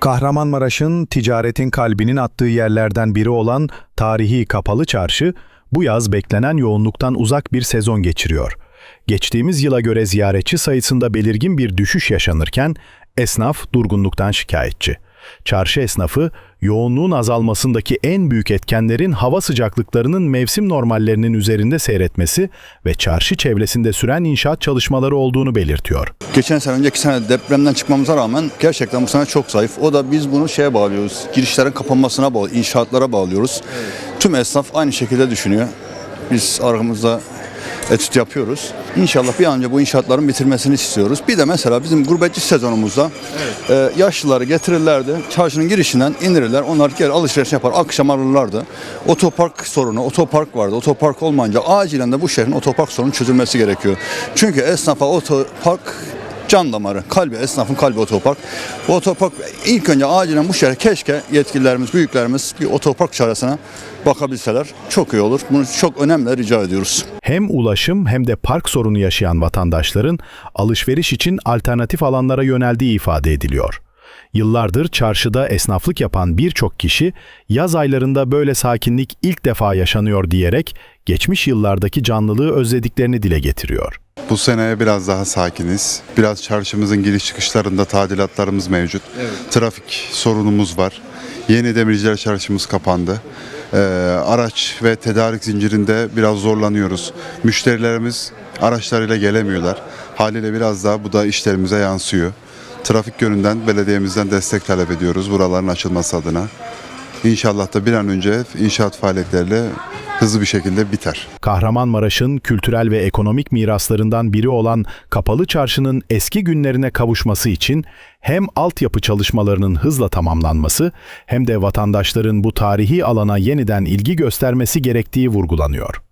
Kahramanmaraş'ın ticaretin kalbinin attığı yerlerden biri olan tarihi Kapalı Çarşı, bu yaz beklenen yoğunluktan uzak bir sezon geçiriyor. Geçtiğimiz yıla göre ziyaretçi sayısında belirgin bir düşüş yaşanırken, esnaf durgunluktan şikayetçi. Çarşı esnafı, yoğunluğun azalmasındaki en büyük etkenlerin hava sıcaklıklarının mevsim normallerinin üzerinde seyretmesi ve çarşı çevresinde süren inşaat çalışmaları olduğunu belirtiyor. Geçen sene önceki sene depremden çıkmamıza rağmen gerçekten bu sene çok zayıf. O da biz bunu şeye bağlıyoruz. Girişlerin kapanmasına bağlı, inşaatlara bağlıyoruz. Tüm esnaf aynı şekilde düşünüyor. Biz arkamızda etüt yapıyoruz. İnşallah bir an önce bu inşaatların bitirmesini istiyoruz. Bir de mesela bizim gurbetçi sezonumuzda e, yaşlıları getirirlerdi. Çarşının girişinden indirirler. Onlar geri alışveriş yapar. Akşam alırlardı. Otopark sorunu, otopark vardı. Otopark olmayınca acilen de bu şehrin otopark sorunu çözülmesi gerekiyor. Çünkü esnafa otopark can damarı, kalbi, esnafın kalbi otopark. Bu otopark ilk önce acilen bu şehre keşke yetkililerimiz, büyüklerimiz bir otopark çaresine bakabilseler çok iyi olur. Bunu çok önemli rica ediyoruz. Hem ulaşım hem de park sorunu yaşayan vatandaşların alışveriş için alternatif alanlara yöneldiği ifade ediliyor. Yıllardır çarşıda esnaflık yapan birçok kişi yaz aylarında böyle sakinlik ilk defa yaşanıyor diyerek geçmiş yıllardaki canlılığı özlediklerini dile getiriyor. Bu seneye biraz daha sakiniz. Biraz çarşımızın giriş çıkışlarında tadilatlarımız mevcut. Trafik sorunumuz var. Yeni Demirciler Çarşımız kapandı. Ee, araç ve tedarik zincirinde biraz zorlanıyoruz. Müşterilerimiz araçlarıyla gelemiyorlar. Haliyle biraz daha bu da işlerimize yansıyor. Trafik yönünden belediyemizden destek talep ediyoruz buraların açılması adına. İnşallah da bir an önce inşaat faaliyetleriyle hızlı bir şekilde biter. Kahramanmaraş'ın kültürel ve ekonomik miraslarından biri olan Kapalı Çarşı'nın eski günlerine kavuşması için hem altyapı çalışmalarının hızla tamamlanması hem de vatandaşların bu tarihi alana yeniden ilgi göstermesi gerektiği vurgulanıyor.